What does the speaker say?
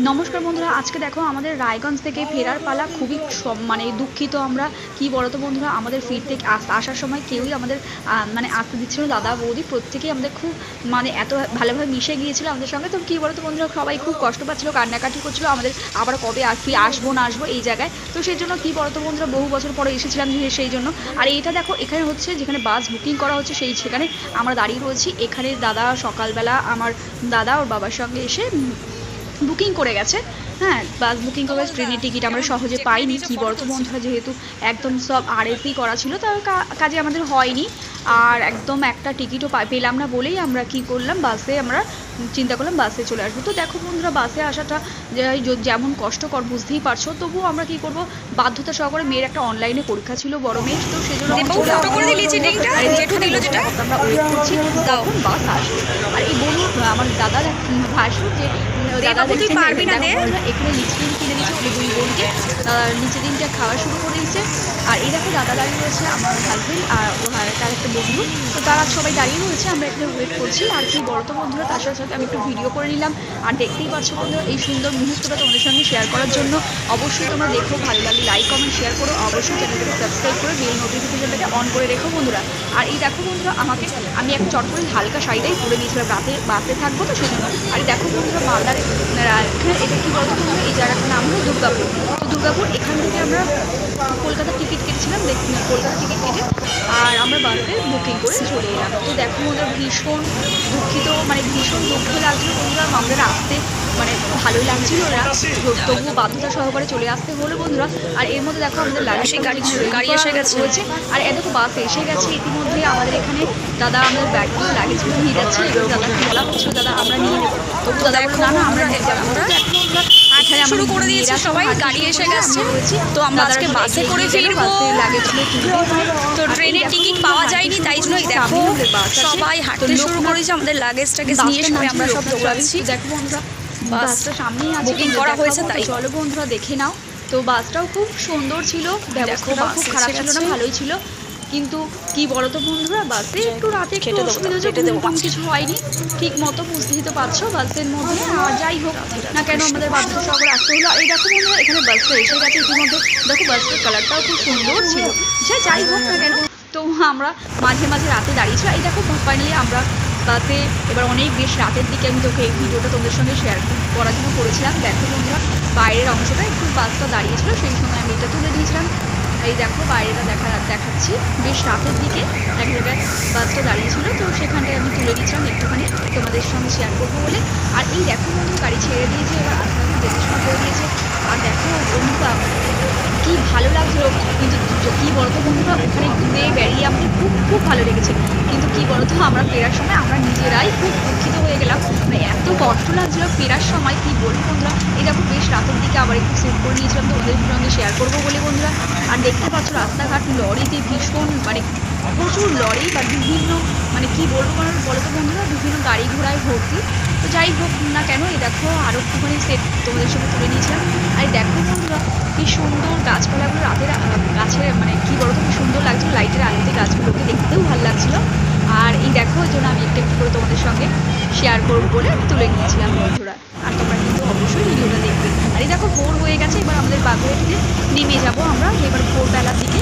নমস্কার বন্ধুরা, আজকে দেখো আমাদের রায়গঞ্জ থেকে ফেরার পালা, খুবই মানে দুঃখিত আমরা। কি বলতো বন্ধুরা, আমাদের ফিরতে আস- আসার সময় কেউই আমাদের মানে আসতে দিচ্ছিল দাদা, বৌদি প্রত্যেকেই আমাদের খুব মানে এত ভালোভাবে মিশে গিয়েছিল আমাদের সঙ্গে। তো কি বলতো বন্ধুরা, সবাই খুব কষ্ট পাচ্ছিল, কান্নাকাটি করছিল, আমাদের আবার কবে আসবি, আসব না আসব এই জায়গায়। তো সেই জন্য কি বলতো বন্ধুরা, বহু বছর পরে এসেছিলাম সেই জন্য। আর এইটা দেখো, এখানে হচ্ছে যেখানে বাস বুকিং করা হচ্ছে, সেই সেখানে আমরা দাঁড়িয়ে রয়েছি। এখানে দাদা সকালবেলা আমার দাদা ওর বাবার সঙ্গে এসে বুকিং করে গেছে। হ্যাঁ বাস বুকিং করে ট্রেনের টিকিট আমরা সহজে পাইনি। কি বন্ধুরা যেহেতু একদম সব আরএসি করা ছিল, তার কাজে আমাদের হয়নি। আর একদম একটা টিকিটও পেলাম না বলেই আমরা কি করলাম বাসে আমরা চিন্তা করলাম বাসে চলে আসব। তো দেখো বন্ধুরা বাসে আসাটা যেমন কষ্টকর বুঝতেই পারছ। তবুও আমরা কি করব? বাধ্যতা সহকারে মেয়ের একটা অনলাইনে পরীক্ষা ছিল বড় মেয়ের। তো সেজন্য আমরা? আর এই জেঠু দিল যেটা? আমরা ওয়েট করছি তখন বাস আসবে আর এই বলুন আমার দাদা ভাসুর যে দাদা এখানে নিচে দিন কিনে ওই দুই বোনকে দিনটা খাওয়া শুরু করে দিয়েছে। আর এই দেখো দাদা দাঁড়িয়ে রয়েছে, আমার হাজবেন্ড আর ও আর তার একটা বন্ধু। তো তারা সবাই দাঁড়িয়ে রয়েছে, আমরা এখানে ওয়েট করছি। আর কি বড় তো বন্ধুরা, তার সাথে সাথে আমি একটু ভিডিও করে নিলাম। আর দেখতেই পাচ্ছ বন্ধুরা, এই সুন্দর মুহূর্তটা তোমাদের সঙ্গে শেয়ার করার জন্য। অবশ্যই তোমরা দেখো, ভালো লাগলে লাইক কমেন্ট শেয়ার করো। অবশ্যই চ্যানেলটাকে সাবস্ক্রাইব করে বেল নোটিফিকেশনটাকে অন করে রেখো বন্ধুরা। আর এই দেখো বন্ধুরা, আমাকে, আমি এক চট করে হালকা শাড়িটাই পরে দিয়েছিলাম রাতে, বাসে থাকব তো সেজন্য। আর দেখো বন্ধুরা, মালদার এখানে এটা কি বলতো বন্ধুরা, এই জায়গাটার নাম হলো দুর্গাপুর। তো দুর্গাপুর, এখান থেকে আমরা কলকাতার কেটেছিলাম দেখ কলকাতার টিকিট কেটে আর আমরা বাসে বুকিং করে চলে এলাম। তো দেখো আমাদের ভীষণ দুঃখিত মানে ভীষণ দুঃখ লাগছিল বন্ধুরা আমাদের আসতে মানে ভালোই লাগছিল না। তবুও বাধ্যতা সহকারে চলে আসতে হলো বন্ধুরা। আর এর মধ্যে দেখো আমাদের লাগেজ সেই গাড়ি- গাড়ি এসে গেছে। হয়েছে। আর এ দেখো বাস এসে গেছে ইতিমধ্যে আমাদের এখানে দাদা আমাদের ব্যাগগুলো লাগেজগুলো নিয়ে যাচ্ছে। এবার দাদাকে বলা হচ্ছিল দাদা আমরা নিয়ে নেব। তবু দাদা বলল, না না আমরা নিয়ে যাব। আমরা শুরু করে দিয়েছি সবাই, গাড়ি এসে গেছে। তো আমরা আজকে বাসে করে ফিরবো। তো ট্রেনের টিকিট পাওয়া যায়নি তাই জন্য দেখো। সবাই হাঁটতে শুরু করেছি আমাদের লাগেজ টাগেজ নিয়ে সবাই আমরা সব দৌড়াচ্ছি বন্ধুরা বাসটা সামনেই আছে বুকিং করা হয়েছে তাই। চলো বন্ধুরা দেখে নাও তো বাসটাও খুব সুন্দর ছিল ব্যবস্থাটাও বাস খুব খারাপ ছিল না ভালোই ছিল কিন্তু কি বলো তো বন্ধুরা বাসে একটু রাতে একটু অসুবিধা হচ্ছে কিছু হয়নি ঠিক মতো বুঝতেই তো পারছ বাসের মধ্যে। আর যাই হোক না কেন আমাদের বাধ্য শহরে আসতে হলো। এই দেখো বন্ধুরা এখানে বাসটা এসে গেছে ইতিমধ্যে। দেখো বাসটার কালারটাও খুব সুন্দর ছিল। সে যাই হোক না কেন তো আমরা মাঝে মাঝে রাতে দাঁড়িয়েছিল এই দেখো ফাইনালি আমরা বাসে এবার অনেক বেশ রাতের দিকে আমি তোকে এই ভিডিওটা তোমাদের সঙ্গে শেয়ার করার জন্য করেছিলাম। দেখো বন্ধুরা বাইরের অংশটা একটু বাসটা দাঁড়িয়েছিল সেই সময় আমি এটা তুলে দিয়েছিলাম। এই দেখো, বাইরেটা দেখা দেখাচ্ছি। বেশ রাতের দিকে এক জায়গায় বাসটা দাঁড়িয়েছিল। তো সেখানটায় আমি তুলে দিয়েছিলাম একটুখানি তোমাদের সঙ্গে শেয়ার করব বলে। আর এই দেখো বন্ধু, গাড়ি ছেড়ে দিয়েছে, এবার আস্তে আস্তে যেতে শুরু করে দিয়েছে। আর দেখো বন্ধুরা কি ভালো লাগছিল। কিন্তু কি বলতো বন্ধুরা, ওখানে ঘুরে বেরিয়ে আমাদের খুব খুব ভালো লেগেছে। কিন্তু কি বলতো, আমরা ফেরার সময় আমরা নিজেরাই খুব দুঃখিত গেলাম। মানে এত কষ্ট লাগছিল, ফেরার সময় কি বলব বন্ধুরা? এই দেখো, বেশ রাতের দিকে আবার একটু সেভ করে নিয়েছিলাম তোমাদের সঙ্গে শেয়ার করব বলে বন্ধুরা। আর দেখতে পাচ্ছ, রাস্তাঘাট, লরিতে ভীষণ মানে প্রচুর লরি বা বিভিন্ন মানে কি বলব মানে বলো তো বন্ধুরা, বিভিন্ন গাড়ি ঘোড়ায় ভর্তি। তো যাই হোক না কেন, এই দেখো আরও একটুখানি সেট তোমাদের সঙ্গে তুলে নিয়েছিলাম। আর দেখো বন্ধুরা, কি সুন্দর গাছপালাগুলো রাতের গাছের মানে কি বলতো কি সুন্দর লাগছিল লাইটের আলোতে গাছগুলোকে দেখতেও ভালো লাগছিল। আর এই দেখো জন্য আমি একটু সঙ্গে শেয়ার করব বলে তুলে নিয়েছিলাম বন্ধুরা। আর তোমরা কিন্তু অবশ্যই ভিডিওটা দেখবে। আর এই দেখো, ভোর হয়ে গেছে, এবার আমাদের বাগুড়াটিতে নেমে যাব আমরা। এবার ভোরবেলার দিকে